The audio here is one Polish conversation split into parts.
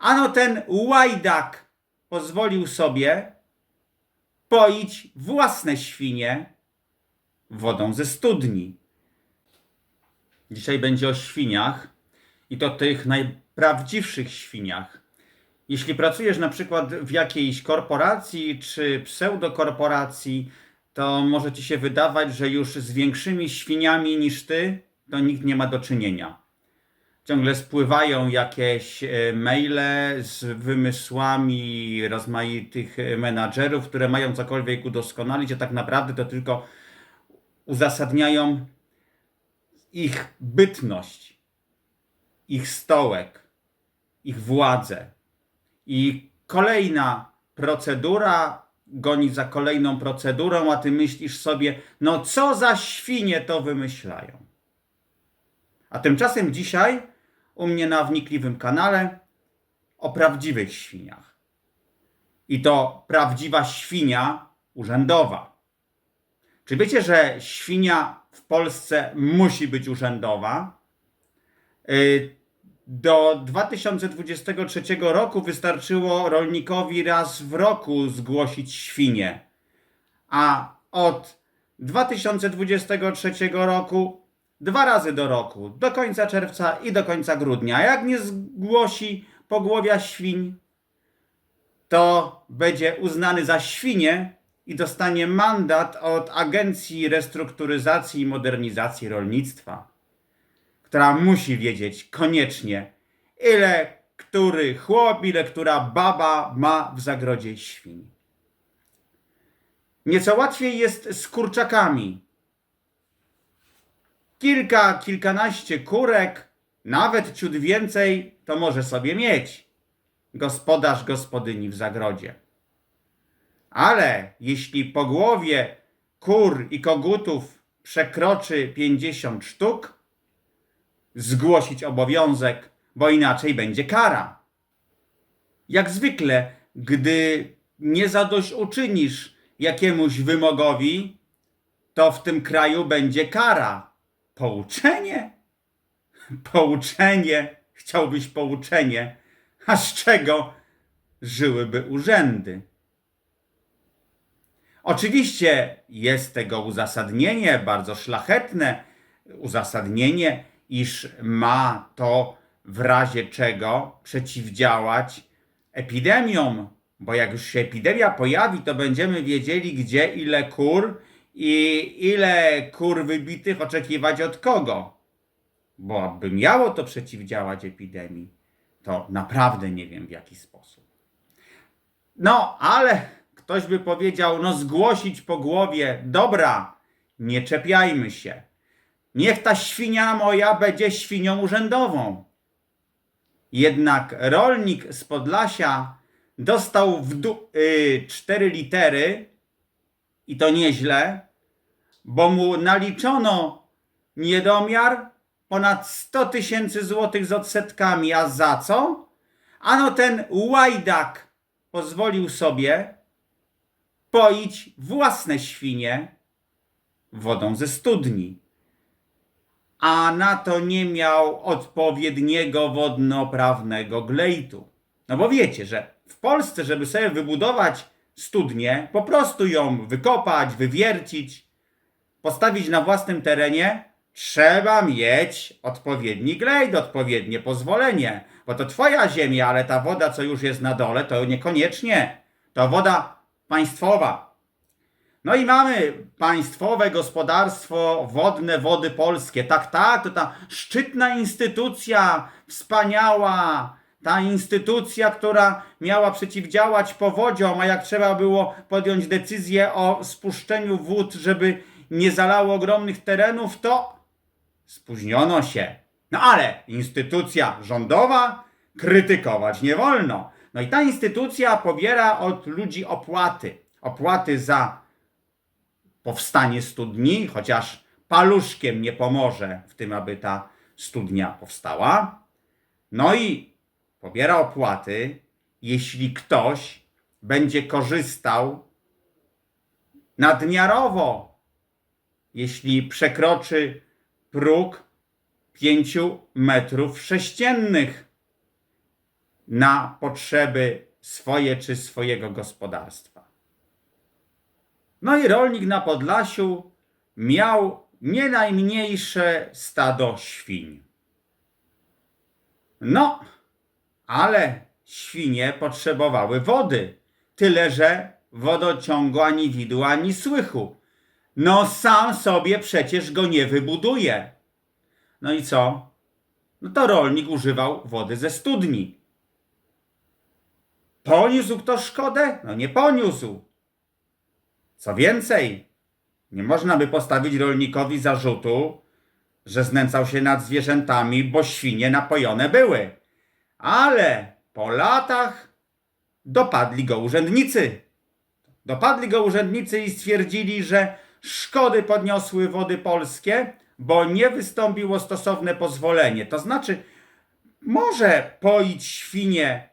Ano ten łajdak pozwolił sobie poić własne świnie wodą ze studni. Dzisiaj będzie o świniach i to tych najprawdziwszych świniach. Jeśli pracujesz na przykład w jakiejś korporacji czy pseudokorporacji, to może ci się wydawać, że już z większymi świniami niż ty to nikt nie ma do czynienia. Ciągle spływają jakieś e, maile z wymysłami rozmaitych e, menadżerów, które mają cokolwiek udoskonalić, a tak naprawdę to tylko uzasadniają ich bytność, ich stołek, ich władzę. I kolejna procedura goni za kolejną procedurą, a ty myślisz sobie, no co za świnie to wymyślają. A tymczasem dzisiaj u mnie na wnikliwym kanale o prawdziwych świniach. I to prawdziwa świnia urzędowa. Czy wiecie, że świnia w Polsce musi być urzędowa? Y, Do 2023 roku wystarczyło rolnikowi raz w roku zgłosić świnię, a od 2023 roku dwa razy do roku, do końca czerwca i do końca grudnia. Jak nie zgłosi pogłowia świń, to będzie uznany za świnię i dostanie mandat od Agencji Restrukturyzacji i Modernizacji Rolnictwa, która musi wiedzieć koniecznie, ile który chłop, ile która baba ma w zagrodzie świń. Nieco łatwiej jest z kurczakami. Kilka, kilkanaście kurek, nawet ciut więcej, to może sobie mieć gospodarz, gospodyni w zagrodzie. Ale jeśli po głowie kur i kogutów przekroczy 50 sztuk, zgłosić obowiązek, bo inaczej będzie kara. Jak zwykle, gdy nie zadośćuczynisz jakiemuś wymogowi, to w tym kraju będzie kara. Pouczenie? Pouczenie, chciałbyś pouczenie, a z czego żyłyby urzędy? Oczywiście jest tego uzasadnienie, bardzo szlachetne uzasadnienie, iż ma to w razie czego przeciwdziałać epidemiom, bo jak już się epidemia pojawi, to będziemy wiedzieli, gdzie ile kur i ile kur wybitych oczekiwać od kogo. Bo aby miało to przeciwdziałać epidemii, to naprawdę nie wiem w jaki sposób. No, ale ktoś by powiedział, no zgłosić po głowie, dobra, nie czepiajmy się. Niech ta świnia moja będzie świnią urzędową. Jednak rolnik z Podlasia dostał w du- y, cztery litery i to nieźle, bo mu naliczono niedomiar ponad 100 tysięcy złotych z odsetkami. A za co? Ano ten łajdak pozwolił sobie poić własne świnie wodą ze studni. A na to nie miał odpowiedniego wodnoprawnego glejtu. No bo wiecie, że w Polsce, żeby sobie wybudować studnię, po prostu ją wykopać, wywiercić, postawić na własnym terenie, trzeba mieć odpowiedni glejt, odpowiednie pozwolenie. Bo to twoja ziemia, ale ta woda, co już jest na dole, to niekoniecznie. To woda państwowa. No i mamy państwowe gospodarstwo wodne Wody Polskie. Tak, tak, to ta szczytna instytucja, wspaniała, ta instytucja, która miała przeciwdziałać powodziom, a jak trzeba było podjąć decyzję o spuszczeniu wód, żeby nie zalało ogromnych terenów, to spóźniono się. No ale instytucja rządowa krytykować nie wolno. No i ta instytucja pobiera od ludzi opłaty. Opłaty za powstanie studni, chociaż paluszkiem nie pomoże w tym, aby ta studnia powstała. No i pobiera opłaty, jeśli ktoś będzie korzystał nadmiarowo, jeśli przekroczy próg 5 metrów sześciennych. na potrzeby swoje czy swojego gospodarstwa. No i rolnik na Podlasiu miał nie najmniejsze stado świń. No, ale świnie potrzebowały wody. Tyle, że wodociągu ani widu, ani słychu. No sam sobie przecież go nie wybuduje. No i co? No to rolnik używał wody ze studni. Poniósł kto szkodę? No nie poniósł. Co więcej, nie można by postawić rolnikowi zarzutu, że znęcał się nad zwierzętami, bo świnie napojone były. Ale po latach dopadli go urzędnicy. Dopadli go urzędnicy i stwierdzili, że szkody podniosły wody polskie, bo nie wystąpiło stosowne pozwolenie. To znaczy, może poić świnie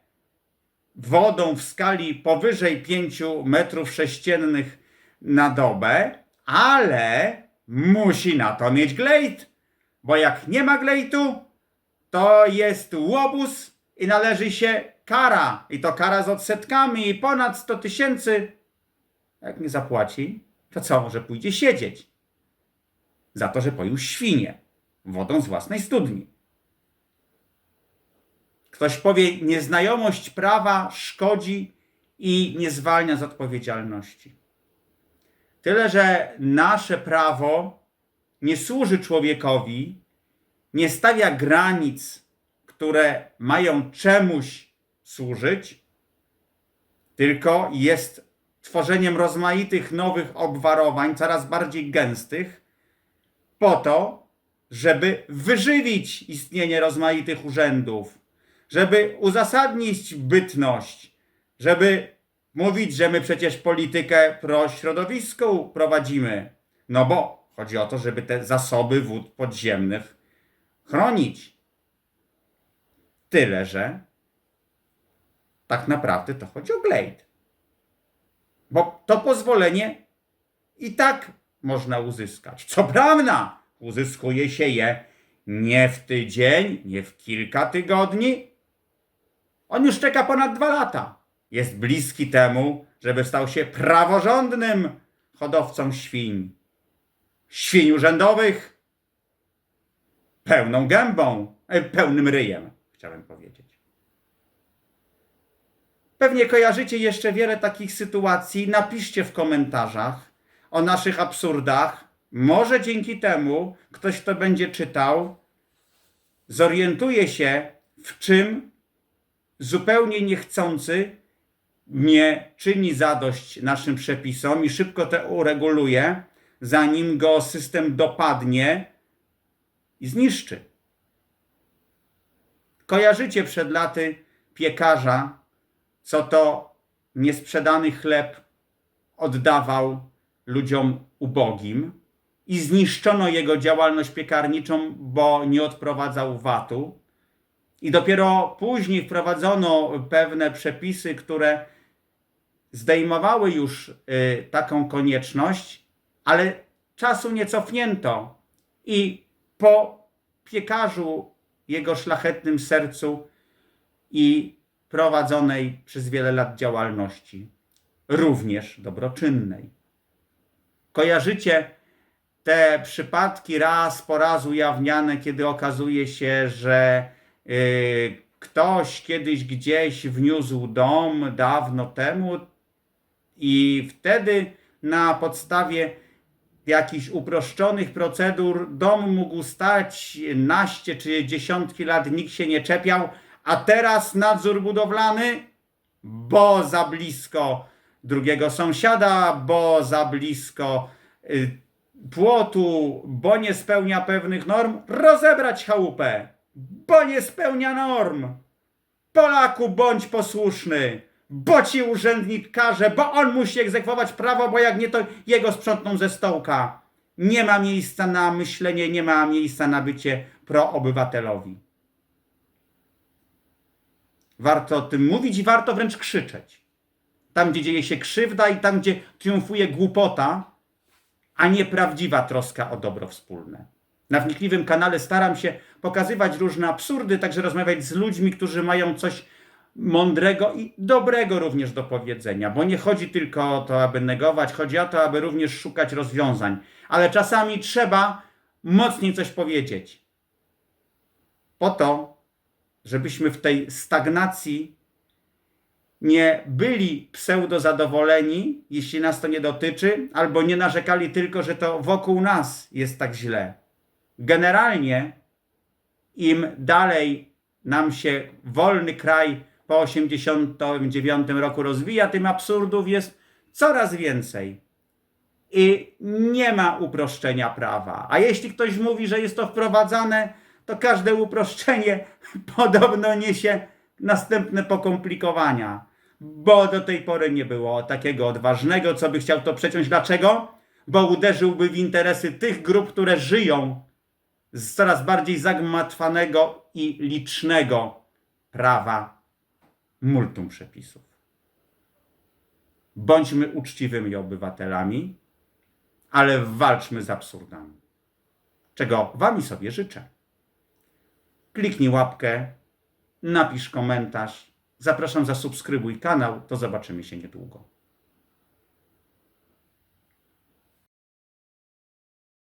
wodą w skali powyżej 5 metrów sześciennych na dobę, ale musi na to mieć glejt, bo jak nie ma glejtu, to jest łobuz i należy się kara. I to kara z odsetkami i ponad 100 tysięcy. Jak nie zapłaci, to co, może pójdzie siedzieć? Za to, że poił świnie wodą z własnej studni. Ktoś powie, nieznajomość prawa szkodzi i nie zwalnia z odpowiedzialności. Tyle, że nasze prawo nie służy człowiekowi, nie stawia granic, które mają czemuś służyć, tylko jest tworzeniem rozmaitych nowych obwarowań, coraz bardziej gęstych, po to, żeby wyżywić istnienie rozmaitych urzędów, żeby uzasadnić bytność, żeby mówić, że my przecież politykę prośrodowiską prowadzimy. No bo chodzi o to, żeby te zasoby wód podziemnych chronić. Tyle, że tak naprawdę to chodzi o glejt. Bo to pozwolenie i tak można uzyskać. Co prawda, uzyskuje się je nie w tydzień, nie w kilka tygodni. On już czeka ponad dwa lata. Jest bliski temu, żeby stał się praworządnym hodowcą świń. Świń urzędowych, pełną gębą, e, pełnym ryjem, chciałem powiedzieć. Pewnie kojarzycie jeszcze wiele takich sytuacji. Napiszcie w komentarzach o naszych absurdach. Może dzięki temu ktoś, kto będzie czytał, zorientuje się, w czym zupełnie niechcący nie czyni zadość naszym przepisom i szybko to ureguluje, zanim go system dopadnie i zniszczy. Kojarzycie przed laty piekarza, co to niesprzedany chleb oddawał ludziom ubogim i zniszczono jego działalność piekarniczą, bo nie odprowadzał VAT-u. I dopiero później wprowadzono pewne przepisy, które zdejmowały już y, taką konieczność, ale czasu nie cofnięto. I po piekarzu, jego szlachetnym sercu i prowadzonej przez wiele lat działalności, również dobroczynnej. Kojarzycie te przypadki raz po raz ujawniane, kiedy okazuje się, że yy, ktoś kiedyś gdzieś wniósł dom dawno temu i wtedy na podstawie jakichś uproszczonych procedur. Dom mógł stać naście czy dziesiątki lat, nikt się nie czepiał, a teraz nadzór budowlany, bo za blisko drugiego sąsiada, bo za blisko y, płotu, bo nie spełnia pewnych norm, rozebrać chałupę, bo nie spełnia norm. Polaku, bądź posłuszny, bo ci urzędnik każe, bo on musi egzekwować prawo, bo jak nie, to jego sprzątną ze stołka. Nie ma miejsca na myślenie, nie ma miejsca na bycie proobywatelowi. Warto o tym mówić i warto wręcz krzyczeć. Tam, gdzie dzieje się krzywda i tam, gdzie triumfuje głupota, a nie prawdziwa troska o dobro wspólne. Na wnikliwym kanale staram się pokazywać różne absurdy, także rozmawiać z ludźmi, którzy mają coś mądrego i dobrego również do powiedzenia, bo nie chodzi tylko o to, aby negować, chodzi o to, aby również szukać rozwiązań. Ale czasami trzeba mocniej coś powiedzieć. Po to, żebyśmy w tej stagnacji nie byli pseudo zadowoleni, jeśli nas to nie dotyczy, albo nie narzekali tylko, że to wokół nas jest tak źle. Generalnie, im dalej nam się wolny kraj po 89 roku rozwija, tym absurdów jest coraz więcej. I nie ma uproszczenia prawa. A jeśli ktoś mówi, że jest to wprowadzane, to każde uproszczenie podobno niesie następne pokomplikowania. Bo do tej pory nie było takiego odważnego, co by chciał to przeciąć. Dlaczego? Bo uderzyłby w interesy tych grup, które żyją z coraz bardziej zagmatwanego i licznego prawa multum przepisów. Bądźmy uczciwymi obywatelami, ale walczmy z absurdami. Czego Wam i sobie życzę. Kliknij łapkę, napisz komentarz. Zapraszam, zasubskrybuj kanał. To zobaczymy się niedługo.